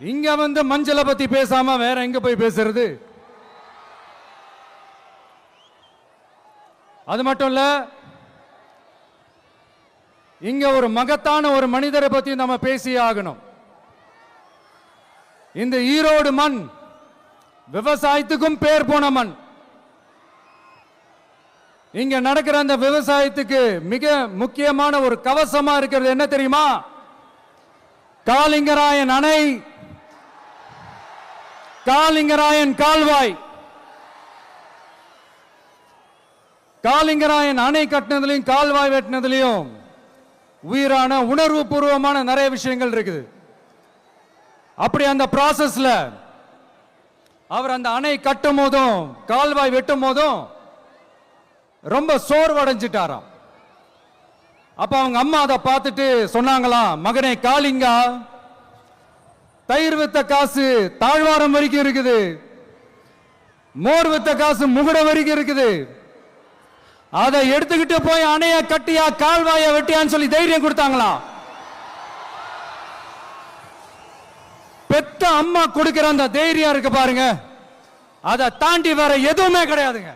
இங்க வந்து மஞ்சளை பத்தி பேசாம வேற எங்க போய் பேசுறது? அது மட்டும் இல்ல இங்க ஒரு மகத்தான ஒரு மனிதரை பத்தி நம்ம பேசி ஆகணும். இந்த ஈரோடு மண் விவசாயத்துக்கும் பேர் போன மண். இங்க நடக்கிற அந்த விவசாயத்துக்கு மிக முக்கியமான ஒரு கவசமா இருக்கிறது என்ன தெரியுமா? காலிங்கராயன் அணை காலிங்கராயன் கால்வாய். காலிங்கராயன் அணை கட்டினதுலையும் கால்வாய் வெட்டினதுலையும் உயிரான உணர்வு பூர்வமான நிறைய விஷயங்கள் இருக்குது. அப்படி அந்த ப்ராசஸ்ல அவர் அந்த அணை கட்டும் போதும் கால்வாய் வெட்டும் போதும் ரொம்ப சோர்வடைஞ்சிட்டாராம். அப்ப அவங்க அம்மா அதை பார்த்துட்டு சொன்னாங்களாம் மகனே காளிங்கா தயிர் வித்த காசு தாழ்வாரம் வரைக்கும் இருக்குது. மோர் வித்த காசு முகுட வரைக்கும் இருக்குது. அதை எடுத்துக்கிட்டு போய் அணைய கட்டியா கால்வாய வெட்டியான்னு சொல்லி தைரியம் கொடுத்தாங்களாம் பெத்த அம்மா கொடுக்கிற அந்த தைரியம் இருக்கு பாருங்க. அதை தாண்டி வேற எதுவுமே கிடையாதுங்க.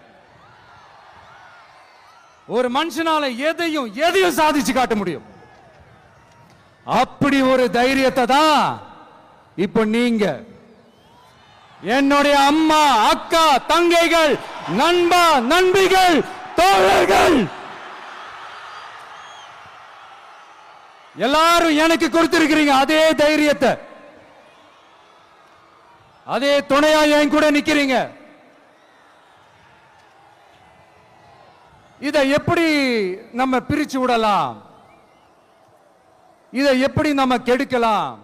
ஒரு மனுஷனால எதையும் எதையும் சாதிச்சு காட்ட முடியும். அப்படி ஒரு தைரியத்தை தான் இப்போ நீங்க என்னுடைய அம்மா அக்கா தங்கைகள் நண்பா நண்பிகள் தோழர்கள்! எல்லாரும் எனக்கு கொடுத்திருக்கிறீங்க அதே தைரியத்தை. அதே துணையா என் கூட நிக்கிறீங்க. இதை எப்படி நம்ம பிரிச்சு விடலாம்? இதை எப்படி நம்ம கெடுக்கலாம்?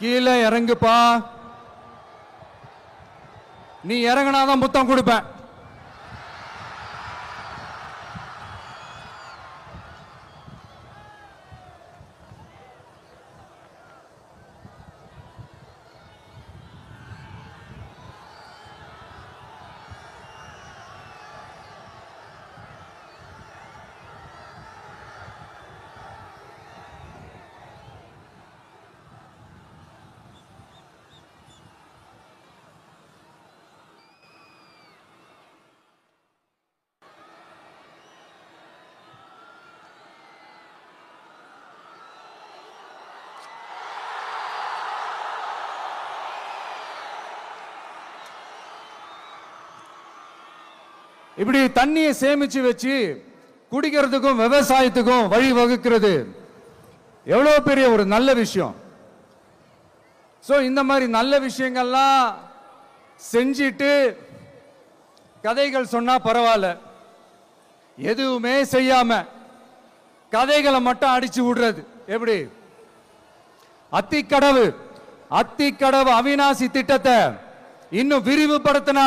கீழே இறங்குப்பா. நீ இறங்கினாதான் முத்தம் கொடுப்பேன். இப்படி தண்ணியை சேமிச்சு வச்சு குடிக்கிறதுக்கும் விவசாயத்துக்கும் வழி வகுக்கிறது. எவ்வளோ பெரிய ஒரு நல்ல விஷயம். ஸோ இந்த மாதிரி நல்ல விஷயங்கள்லாம் செஞ்சிட்டு கதைகள் சொன்னால் பரவாயில்ல. எதுவுமே செய்யாம கதைகளை மட்டும் அடிச்சு விடுறது. எப்படி? அத்திக்கடவு அத்திக்கடவு அவிநாசி திட்டத்தை இன்னும் விரிவுபடுத்தினா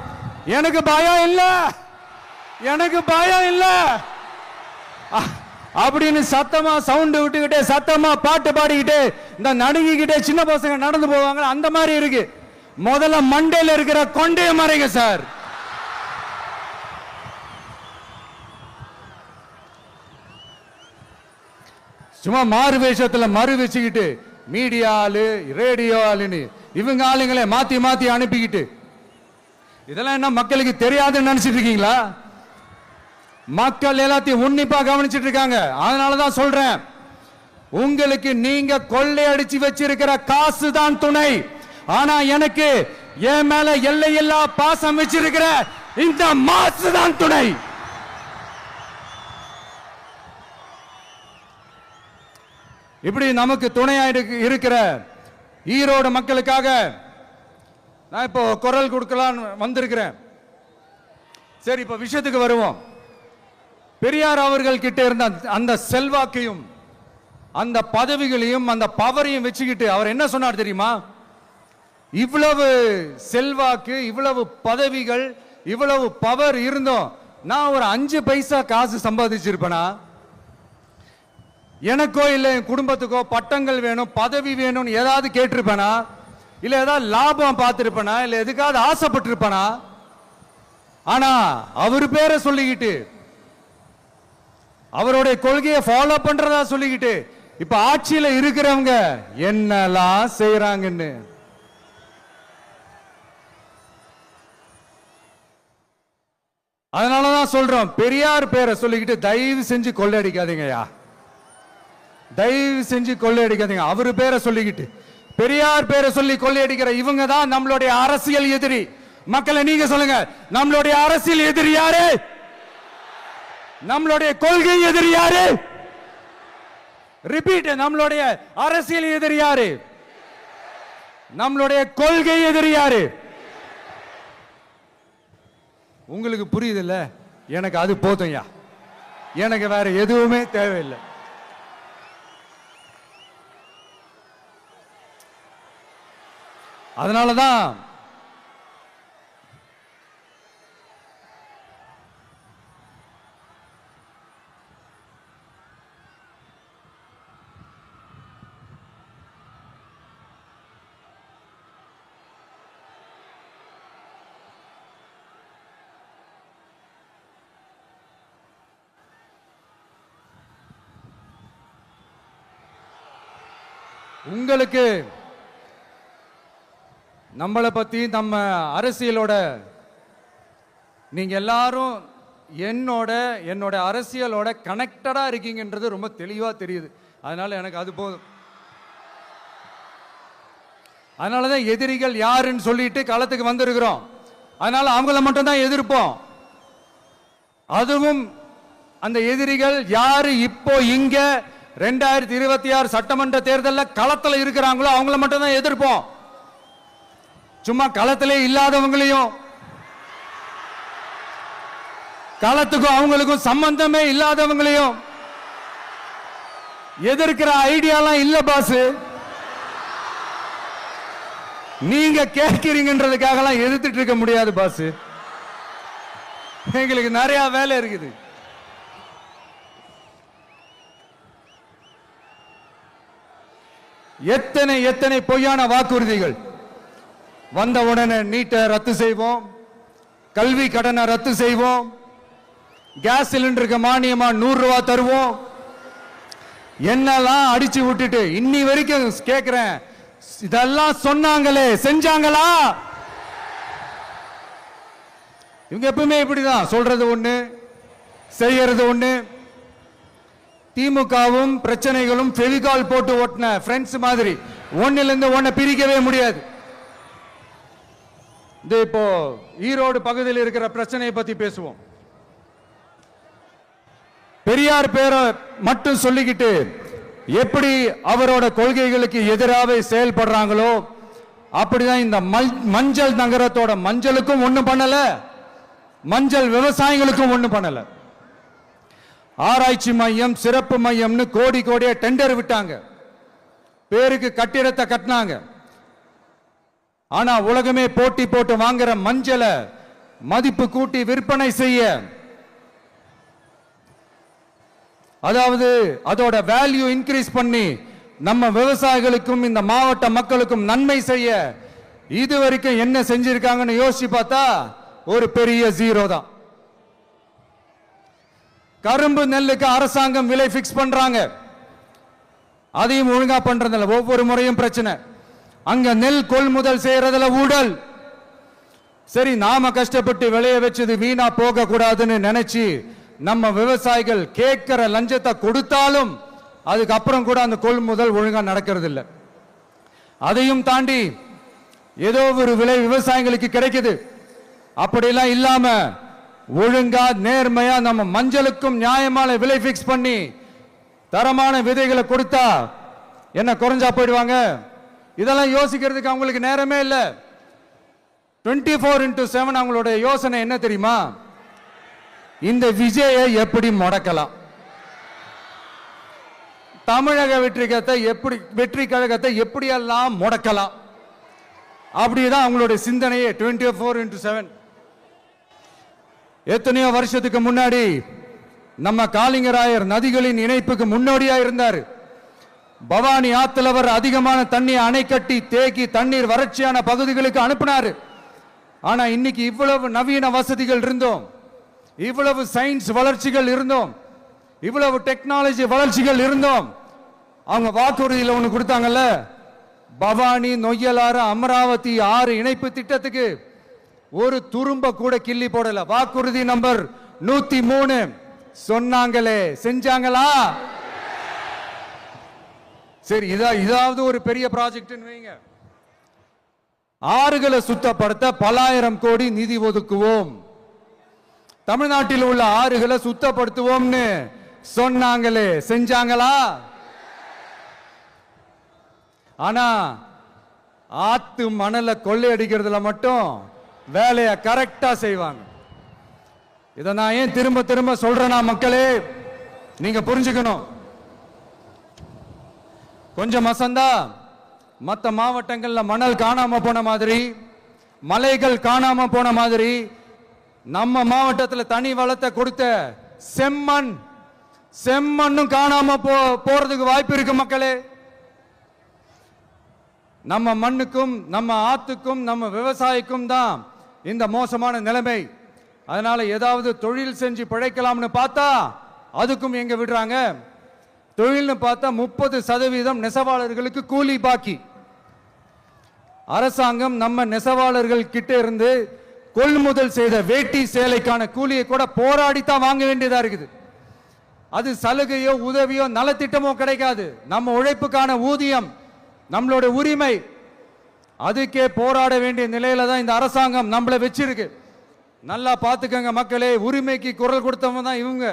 எனக்கு பயம் இல்ல. எனக்கு பயம் இல்ல. அ- அப்படின்னு சத்தமா சவுண்டு விட்டுக்கிட்டே சத்தமா பாட்டு பாடிக்கிட்டே இந்த நடுங்கிக்கிட்டே சின்ன பசங்க நடந்து போவாங்க அந்த மாதிரி இருக்கு. முதல்ல மண்டையில் இருக்கிற கொண்டைய மறைங்க சார் சும்மா மாறு வேஷத்துல மறு வச்சுக்கிட்டு மீடியா ஆளு ரேடியோ ஆளுன்னு இவங்க ஆளுங்களே மாத்தி மாத்தி அனுப்பிக்கிட்டு இதெல்லாம் என்ன மக்களுக்கு தெரியாதுன்னு நினைச்சிட்டு இருக்கீங்களா? மக்கள் எல்லாத்தையும் உன்னிப்பா கவனிச்சிட்டு இருக்காங்க. அதனால தான் சொல்றேன். உங்களுக்கு நீங்க கொள்ளையடிச்சு வச்சிருக்கிற காசு தான் துணை. ஆனா எனக்கு என் மேல எல்லையில்லா பாசம் வச்சிருக்கிற இந்த மாசு தான் துணை. இப்படி நமக்கு துணையா இருக்கிற ஈரோடு மக்களுக்காக நான் இப்போ குரல் கொடுக்கலான்னு வந்திருக்கிறேன். சரி இப்போ விஷயத்துக்கு வருவோம். பெரியார் அவர்கள் கிட்ட இருந்த அந்த- அந்த செல்வாக்கையும் அந்த பதவிகளையும் அந்த பவரையும் வச்சுக்கிட்டு அவர் என்ன சொன்னார் தெரியுமா? இவ்வளவு செல்வாக்கு இவ்வளவு பதவிகள் இவ்வளவு பவர் இருந்தோம். நான் ஒரு அஞ்சு பைசா காசு சம்பாதிச்சிருப்பேனா? எனக்கோ இல்லை என் குடும்பத்துக்கோ பட்டங்கள் வேணும் பதவி வேணும்னு ஏதாவது கேட்டிருப்பேனா? இல்ல ஏதாவது லாபம் பார்த்திருப்பேனா? இல்ல எதுக்காவது ஆசைப்பட்டிருப்பேனா? ஆனா அவர் பேரை சொல்லிக்கிட்டு அவருடைய கொள்கையை ஃபாலோ பண்றதா சொல்லிக்கிட்டு இப்ப ஆட்சியில இருக்கிறவங்க என்னெல்லாம் செய்யறாங்கன்னு அதனாலதான் சொல்றோம் பெரியார் பேரை சொல்லிக்கிட்டு தயவு செஞ்சு கொள்ளையடிக்காதீங்கய்யா. தயவு செஞ்சு கொள்ளையடிக்காதீங்க. அவரு பேரை சொல்லிக்கிட்டு பெரியார் பேரை சொல்லி கொள்ளையடிக்கிற இவங்க தான் நம்மளுடைய அரசியல் எதிரி. மக்களை நீங்க சொல்லுங்க நம்மளுடைய அரசியல் எதிரி யாரு? நம்மளுடைய கொள்கை எதிரி யாரு? ரிப்பீட் நம்மளுடைய அரசியல் எதிரி யாரு? நம்மளுடைய கொள்கை எதிரி யாரு? உங்களுக்கு புரியுதுல்ல? எனக்கு அது போதும்யா எனக்கு வேற எதுவுமே தேவையில்லை. அதனால தான் உங்களுக்கு நம்மளை பற்றி நம்ம அரசியலோட நீங்கள் எல்லாரும் என்னோட என்னோட அரசியலோட கனெக்டடாக இருக்கீங்கன்றது ரொம்ப தெளிவாக தெரியுது. அதனால் எனக்கு அது போதும். அதனால தான் எதிரிகள் யாருன்னு சொல்லிட்டு களத்துக்கு வந்திருக்கிறோம். அதனால அவங்கள மட்டும் தான் எதிர்ப்போம். அதுவும் அந்த எதிரிகள் யாரு இப்போ இங்க ரெண்டாயிரத்தி இருபத்தி ஆறு சட்டமன்ற தேர்தலில் களத்தில் இருக்கிறாங்களோ அவங்கள மட்டும் தான் எதிர்ப்போம். சும்மா களத்திலே இல்லாதவங்களையும் களத்துக்கும் அவங்களுக்கும் சம்பந்தமே இல்லாதவங்களையும் எதிர்க்கிற ஐடியாலாம் இல்ல பாஸ் நீங்க கேட்கிறீங்கன்றதுக்காகலாம் எதிர்த்துட்டு இருக்க முடியாது பாஸ் எங்களுக்கு நிறைய வேலை இருக்குது. எத்தனை எத்தனை பொய்யான வாக்குறுதிகள். வந்த உடனே நீட்டை ரத்து செய்வோம். கல்வி கடனை ரத்து செய்வோம். கேஸ் சிலிண்டருக்கு மானியமா நூறு ரூபா தருவோம். என்னெல்லாம் அடிச்சு விட்டுட்டு இன்னி வரைக்கும் கேக்குறேன். இதெல்லாம் சொன்னாங்களே செஞ்சாங்களா? இவங்க எப்பவுமே இப்படிதான் சொல்றது ஒண்ணு செய்யறது ஒண்ணு. திமுகவும் பிரச்சனைகளும் ஃபெவிகால் போட்டு ஓட்டின ஃப்ரெண்ட்ஸ் மாதிரி ஒண்ணுல இருந்து ஒன்ன பிரிக்கவே முடியாது. இது இப்போ ஈரோடு பகுதியில் இருக்கிற பிரச்சனையை பத்தி பேசுவோம். பெரியார் பேரை மட்டும் சொல்லிக்கிட்டு எப்படி அவரோட கொள்கைகளுக்கு எதிராக செயல்படுறாங்களோ அப்படிதான் இந்த மஞ்சள் நகரத்தோட மஞ்சளுக்கும் ஒண்ணும் பண்ணல மஞ்சள் விவசாயிகளுக்கும் ஒண்ணும் பண்ணல. ஆராய்ச்சி மையம் சிறப்பு மையம்னு கோடி கோடியா டெண்டர் விட்டாங்க. பேருக்கு கட்டிடத்தை கட்டினாங்க. ஆனா உலகமே போட்டி போட்டு வாங்குற மஞ்சளை மதிப்பு கூட்டி விற்பனை செய்ய. அதாவது அதோட வேல்யூ இன்க்ரீஸ் பண்ணி நம்ம விவசாயிகளுக்கும் இந்த மாவட்ட மக்களுக்கும் நன்மை செய்ய இது வரைக்கும் என்ன செஞ்சிருக்காங்கன்னு யோசிச்சு பார்த்தா ஒரு பெரிய ஜீரோ தான். கரும்பு நெல்லுக்கு அரசாங்கம் விலை பிக்ஸ் பண்றாங்க. அதையும் ஒழுங்கா பண்றதில்ல. ஒவ்வொரு முறையும் பிரச்சனை. அங்க நெல் கொள்முதல் செய்யறதுல ஊழல் சரி நாம கஷ்டப்பட்டு விளைய வச்சது வீணா போக கூடாதுன்னு நினைச்சு நம்ம விவசாயிகள் கேட்கிற லஞ்சத்தை கொடுத்தாலும் அதுக்கப்புறம் கூட அந்த கொள்முதல் ஒழுங்கா நடக்கிறது இல்லை அதையும் தாண்டி ஏதோ ஒரு விலை விவசாயிகளுக்கு கிடைக்குது. அப்படிலாம் இல்லாம ஒழுங்கா நேர்மையா நம்ம மஞ்சளுக்கும் நியாயமான விலை பிக்ஸ் பண்ணி தரமான விதைகளை கொடுத்தா என்ன குறைஞ்சா போயிடுவாங்க? இதெல்லாம் யோசிக்கிறதுக்கு அவங்களுக்கு நேரமே இல்லை. டுவெண்ட்டி ஃபோர் இன்டூ செவன் அவங்களுடைய யோசனை என்ன தெரியுமா? இந்த விஜயை எப்படி முடக்கலாம்? தமிழக வெற்றி கழகத்தை எப்படி வெற்றி கழகத்தை எப்படியெல்லாம் முடக்கலாம்? அப்படிதான் அவங்களுடைய சிந்தனையே டுவெண்ட்டி ஃபோர் இன்டூ செவன் எத்தனையோ வருஷத்துக்கு முன்னாடி நம்ம காளிங்கராயர் நதிகளின் இணைப்புக்கு முன்னோடியா இருந்தார். பவானி ஆத்துல அவர் அதிகமான தண்ணி அணை கட்டி தேக்கி தண்ணீர் வறட்சியான பகுதிகளுக்கு அனுப்பினாரு. ஆனா இன்னைக்கு இவ்வளவு நவீன வசதிகள் இருந்தோம். இவ்வளவு சயின்ஸ் வளர்ச்சிகள் இருந்தோம். இவ்வளவு டெக்னாலஜி வளர்ச்சிகள் இருந்தோம். அவங்க வாக்குறுதியில் ஒன்று கொடுத்தாங்கல்ல? பவானி நொய்யலாறு அமராவதி ஆறு இணைப்பு திட்டத்துக்கு ஒரு துரும்ப கூட கிள்ளி போடல. வாக்குறுதி நம்பர் நூத்தி மூணு. சொன்னாங்களே செஞ்சாங்களா? சரி இதா இதாவது ஒரு பெரிய ப்ராஜெக்ட்னு வைங்க. ஆறுகளை சுத்தப்படுத்த பலாயிரம் கோடி நிதி ஒதுக்குவோம். தமிழ்நாட்டில் உள்ள ஆறுகளை சுத்தப்படுத்துவோம்னு சொன்னாங்களே செஞ்சாங்களா? ஆனா ஆத்து மணலை கொள்ளையடிக்கிறதுல மட்டும் வேலையை கரெக்டா செய்வாங்க. இதை நான் ஏன் திரும்ப திரும்ப சொல்றேன்னா மக்களே? நீங்க புரிஞ்சுக்கணும். கொஞ்சம் மசந்தா மற்ற மாவட்டங்களில் மணல் காணாமல் போன மாதிரி மலைகள் காணாமல் போன மாதிரி நம்ம மாவட்டத்தில் தனி வளத்தை கொடுத்த செம்மண் செம்மண்ணும் காணாம போ போறதுக்கு வாய்ப்பு இருக்கு மக்களே. நம்ம மண்ணுக்கும் நம்ம ஆத்துக்கும் நம்ம விவசாயிக்கும் தான் இந்த மோசமான நிலைமை. அதனால ஏதாவது தொழில் செஞ்சு பிழைக்கலாம்னு பார்த்தா அதுக்கும் எங்க விடுறாங்க? தொழில்னு பார்த்தா முப்பது சதவீதம் நெசவாளர்களுக்கு கூலி பாக்கி. அரசாங்கம் நம்ம நெசவாளர்கள் கிட்ட இருந்து கொள்முதல் செய்த வேட்டி சேலைக்கான கூலியை கூட போராடித்தான் வாங்க வேண்டியதா இருக்குது. அது சலுகையோ உதவியோ நலத்திட்டமோ கிடைக்காது. நம்ம உழைப்புக்கான ஊதியம் நம்மளோட உரிமை அதுக்கே போராட வேண்டிய நிலையில தான் இந்த அரசாங்கம் நம்மளை வச்சிருக்கு. நல்லா பார்த்துக்கங்க மக்களே உரிமைக்கு குரல் கொடுத்தவங்க தான் இவங்க.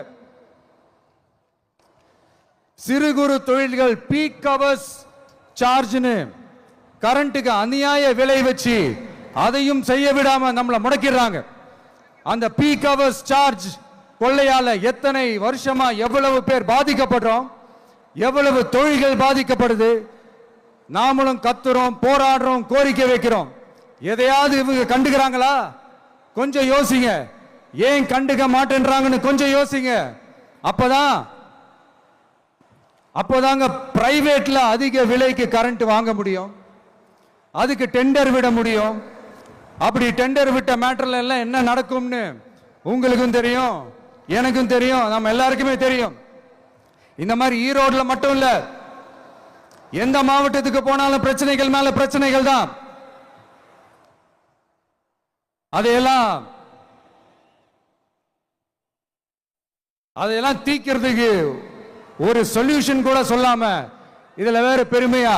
சிறு குறு தொழில்கள் பீக் கவர்ஸ் சார்ஜ்னு கரண்ட்டுக்கு அநியாய விலை வச்சு அதையும் செய்ய விடாம நம்மளை முடக்கிடுறாங்க. அந்த பீக் கவர்ஸ் சார்ஜ் கொள்ளையால எத்தனை வருஷமா எவ்வளவு பேர் பாதிக்கப்படுறோம்? எவ்வளவு தொழில்கள் பாதிக்கப்படுது? நாமளும் கத்துறோம் போராடுறோம் கோரிக்கை வைக்கிறோம். எதையாவது இவங்க கண்டுக்கிறாங்களா? கொஞ்சம் யோசிங்க. ஏன் கண்டுக்க மாட்டேன்றாங்கன்னு கொஞ்சம் யோசிங்க. அப்பதான் அப்போதாங்க பிரைவேட்டில் அதிக விலைக்கு கரண்ட் வாங்க முடியும். அதுக்கு டெண்டர் விட முடியும். அப்படி டெண்டர் விட்ட மேட்டர்ல எல்லாம் என்ன நடக்கும்னு உங்களுக்கும் தெரியும் எனக்கும் தெரியும் நம்ம எல்லாருக்குமே தெரியும். இந்த மாதிரி ஈரோடில் மட்டும் இல்லை எந்த மாவட்டத்துக்கு போனாலும் பிரச்சனைகள் மேல பிரச்சனைகள் தான். அதையெல்லாம் அதையெல்லாம் தீக்கிறதுக்கு ஒரு சொல்யூஷன் கூட சொல்லாம இதுல வேற பெருமையா?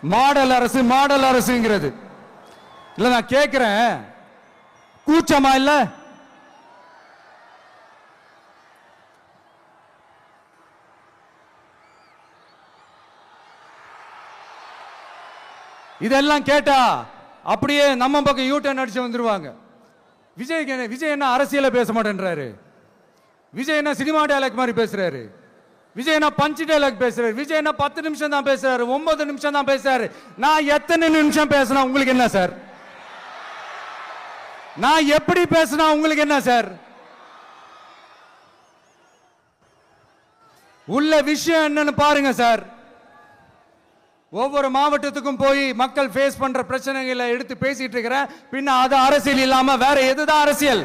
மாடல் அரசு மாடல் அரசுங்கிறது. இல்ல நான் கேட்கிறேன் கூச்சமா இல்ல? இதெல்லாம் கேட்டா அப்படியே நம்ம பக்கம் யூ டர்ன் அடிச்சு வந்துருவாங்க. விஜய் என்ன விஜய் என்ன அரசியல பேச மாட்டேன்றாரு? விஜய் என்ன சினிமா டயலாக் மாதிரி பேசுறாரு? விஜய் நான் பஞ்சு டைலாக் பேசுறாரு. விஜய் பத்து நிமிஷம் தான் பேசுறாரு. ஒன்பது நிமிஷம் தான் பேசுறாரு. நான் எத்தனை நிமிஷம் பேசினா உங்களுக்கு என்ன சார்? நான் எப்படி பேசினா உங்களுக்கு என்ன சார்? உள்ள விஷயம் என்னன்னு பாருங்க சார். ஒவ்வொரு மாவட்டத்துக்கும் போய் மக்கள் ஃபேஸ் பண்ற பிரச்சனைகளை எடுத்து பேசிட்டு இருக்கிறேன். பின்ன அது அரசியல் இல்லாம வேற எதுதான் அரசியல்?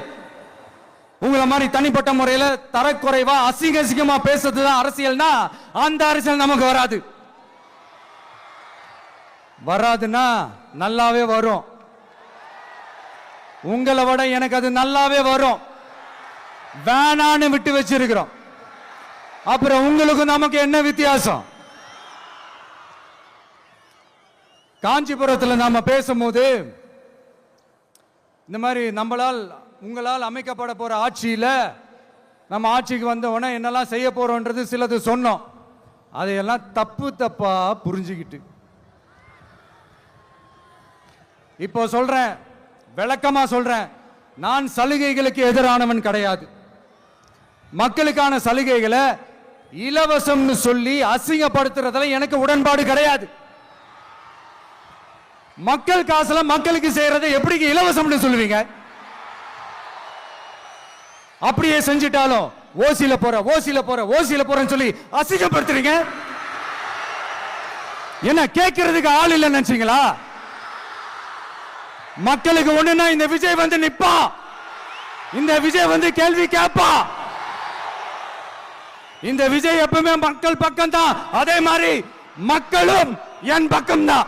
உங்களை மாதிரி தனிப்பட்ட முறையில தரக்குறைவா அசிங்க அசிங்கமா பேசுறது தான் அரசியல்னா அந்த அரசியல் நமக்கு வராது. வராதுன்னா நல்லாவே வரும். உங்களை விட எனக்கு அது நல்லாவே வரும். வேணான்னு விட்டு வச்சிருக்கிறோம். அப்புறம் உங்களுக்கும் நமக்கு என்ன வித்தியாசம்? காஞ்சிபுரத்தில் நாம பேசும்போது இந்த மாதிரி நம்மளால் உங்களால் அமைக்கப்பட போற ஆட்சியில நம்ம ஆட்சிக்கு வந்த உடனே என்னெல்லாம் செய்ய போறோன்றது சிலது சொன்னோம். அதையெல்லாம் தப்பு தப்பா புரிஞ்சுக்கிட்டு. இப்போ சொல்றேன் விளக்கமா சொல்றேன். நான் சலுகைகளுக்கு எதிரானவன் கிடையாது. மக்களுக்கான சலுகைகளை இலவசம்னு சொல்லி அசிங்கப்படுத்துறதுல எனக்கு உடன்பாடு கிடையாது. மக்கள் காசுல மக்களுக்கு செய்யறதை எப்படி இலவசம்னு சொல்லுவீங்க? அப்படியே செஞ்சிட்டாலும் ஓசியில போற ஓசியில போற ஓசியில போறேன்னு சொல்லி அசிங்கப்படுத்துறீங்க? என்ன கேட்கறதுக்கு ஆள் இல்லைன்னு நினைச்சீங்களா? மக்களுக்கு ஒண்ணுன்னா இந்த விஜய் வந்து நிப்பா. இந்த விஜய் வந்து கேள்வி கேட்பா இந்த விஜய் எப்பவுமே மக்கள் பக்கம் தான் அதே மாதிரி மக்களும் என் பக்கம் தான்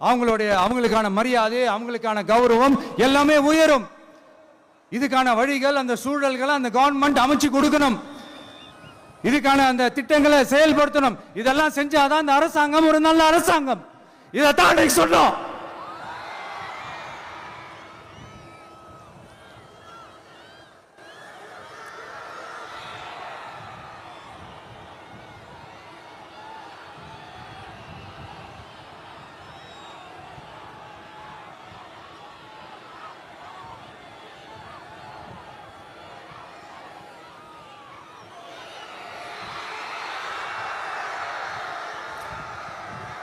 அவங்களுடைய அவங்களுக்கான மரியாதை அவங்களுக்கான கௌரவம் எல்லாமே உயரும். இதுக்கான வழிகள் அந்த சூழல்களை அந்த கவர்மெண்ட் அமைச்சு கொடுக்கணும். இதுக்கான அந்த திட்டங்களை செயல்படுத்தணும். இதெல்லாம் செஞ்சாதான் அந்த அரசாங்கம் ஒரு நல்ல அரசாங்கம். இதைத்தான் அன்னைக்கு சொன்னோம்.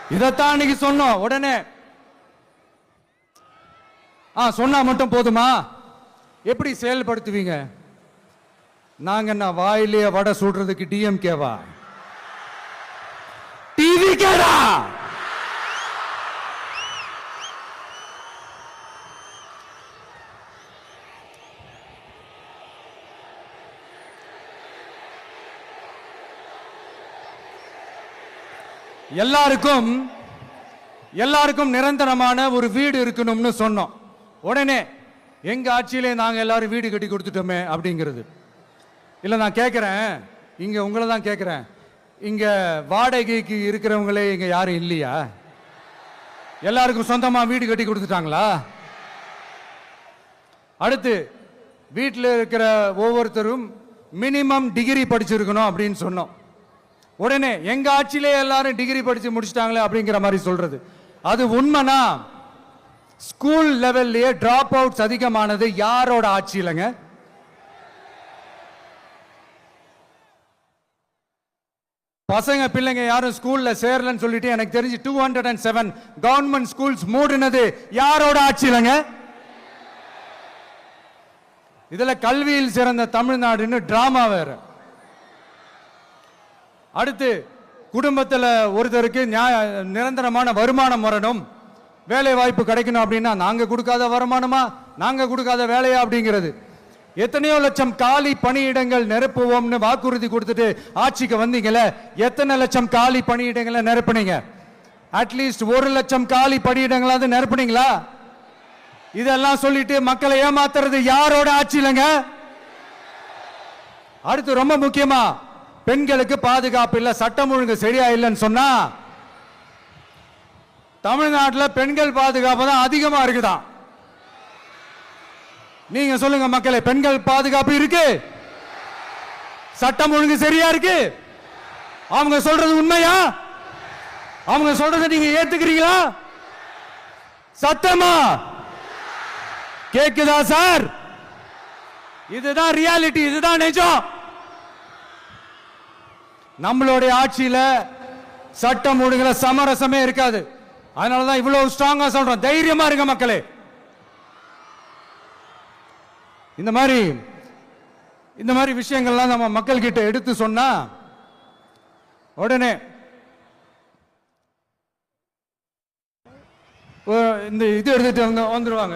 இதைத்தான் அன்னைக்கு சொன்னோம் உடனே. ஆ சொன்னா மட்டும் போதுமா? எப்படி செயல்படுத்துவீங்க? நாங்க என்ன வாயிலேயே வடை சுடுறதுக்கு டிஎம்கேவா டிவி கேடா எல்லாருக்கும் எல்லாருக்கும் நிரந்தரமான ஒரு வீடு இருக்கணும்னு சொன்னோம். உடனே எங்க ஆட்சியிலே நாங்க எல்லாரும் வீடு கட்டி கொடுத்துட்டோமே அப்படிங்கிறது. இல்ல நான் கேட்கிறேன் இங்க உங்களை தான் கேட்கிறேன் இங்க வாடகைக்கு இருக்கிறவங்களே இங்க யாரும் இல்லையா? எல்லாருக்கும் சொந்தமா வீடு கட்டி கொடுத்துட்டாங்களா? அடுத்து வீட்டில் இருக்கிற ஒவ்வொருத்தரும் மினிமம் டிகிரி படிச்சிருக்கணும் அப்படின்னு சொன்னோம். உடனே எங்க ஆட்சியிலே எல்லாரும் டிகிரி படிச்சு முடிச்சிட்டாங்களே அப்படிங்கிற மாதிரி சொல்றது. அது உண்மைனா ஸ்கூல் லெவல்லையே டிராப் அவுட்ஸ் அதிகமானது யாரோட ஆட்சியிலங்க பசங்க பிள்ளைங்க யாரும் ஸ்கூல்ல சேரலன்னு சொல்லிட்டு எனக்கு தெரிஞ்சு two hundred and seven government schools மூடினது யாரோட ஆட்சியிலங்க இதுல கல்வியில் சிறந்த தமிழ்நாடுன்னு டிராமா வேற. அடுத்து குடும்பத்தில் ஒருத்தருக்கு நியாய நிரந்தரமான வருமானம் வரணும். வேலை வாய்ப்பு கிடைக்கணும் அப்படின்னா நாங்கள் கொடுக்காத வருமானமா? நாங்கள் கொடுக்காத வேலையா அப்படிங்கிறது. எத்தனையோ லட்சம் காலி பணியிடங்கள் நிரப்புவோம்னு வாக்குறுதி கொடுத்துட்டு ஆட்சிக்கு வந்தீங்களே எத்தனை லட்சம் காலி பணியிடங்களை நிரப்புனீங்க? அட்லீஸ்ட் ஒரு லட்சம் காலி பணியிடங்களாவது நிரப்புனீங்களா? இதெல்லாம் சொல்லிட்டு மக்களை ஏமாத்துறது யாரோட ஆட்சி இல்லைங்க? அடுத்து ரொம்ப முக்கியமா பெண்களுக்கு பாதுகாப்பு இல்லை சட்டம் ஒழுங்கு சரியா இல்லைன்னு சொன்னா தமிழ்நாட்டில் பெண்கள் பாதுகாப்பு தான் அதிகமா இருக்குதான் நீங்க சொல்லுங்க மக்களை பெண்கள் பாதுகாப்பு இருக்கு? சட்டம் ஒழுங்கு சரியா இருக்கு? அவங்க சொல்றது உண்மையா? அவங்க சொல்றதை நீங்க ஏத்துக்கிறீங்களா? சத்தமா? கேக்குதா சார்? இதுதான் ரியாலிட்டி இதுதான் நிஜம். நம்மளுடைய ஆட்சியில சட்டம் ஒழுங்குல சமரசமே இருக்காது. அதனாலதான் இவ்வளவு ஸ்ட்ராங்கா சொல்றோம். தைரியமா இருங்க மக்களே. இந்த மாதிரி இந்த மாதிரி விஷயங்கள்லாம் நம்ம மக்கள் கிட்ட எடுத்து சொன்னா உடனே ஓ, இந்த இது எடுத்துட்டு வந்து வந்துடுவாங்க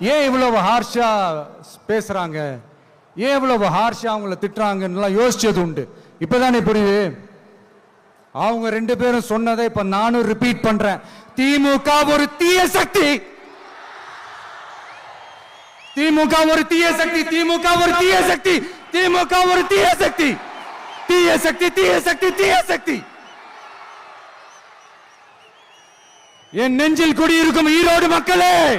ஏன் இவ்வளவு ஹார்ஷா பேசுறாங்க? ஏன் இவ்வளவு ஹார்ஷா அவங்கள திட்டுறாங்கன்னு யோசிச்சது உண்டு. இப்பதானே புரியுது? அவங்க ரெண்டு பேரும் சொன்னதை இப்ப நானும் ரிப்பீட் பண்றேன். திமுக ஒரு தீய சக்தி. திமுக ஒரு தீய சக்தி திமுக ஒரு தீய சக்தி திமுக ஒரு தீய சக்தி. தீய சக்தி தீய சக்தி தீய சக்தி. என் நெஞ்சில் குடியிருக்கும் ஈரோடு மக்களே!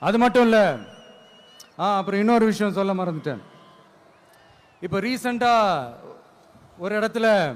அது மட்டும் இல்லை. ஆ அப்புறம் இன்னொரு விஷயம் சொல்ல மறந்துட்டேன். இப்போ ரீசண்டாக ஒரு இடத்துல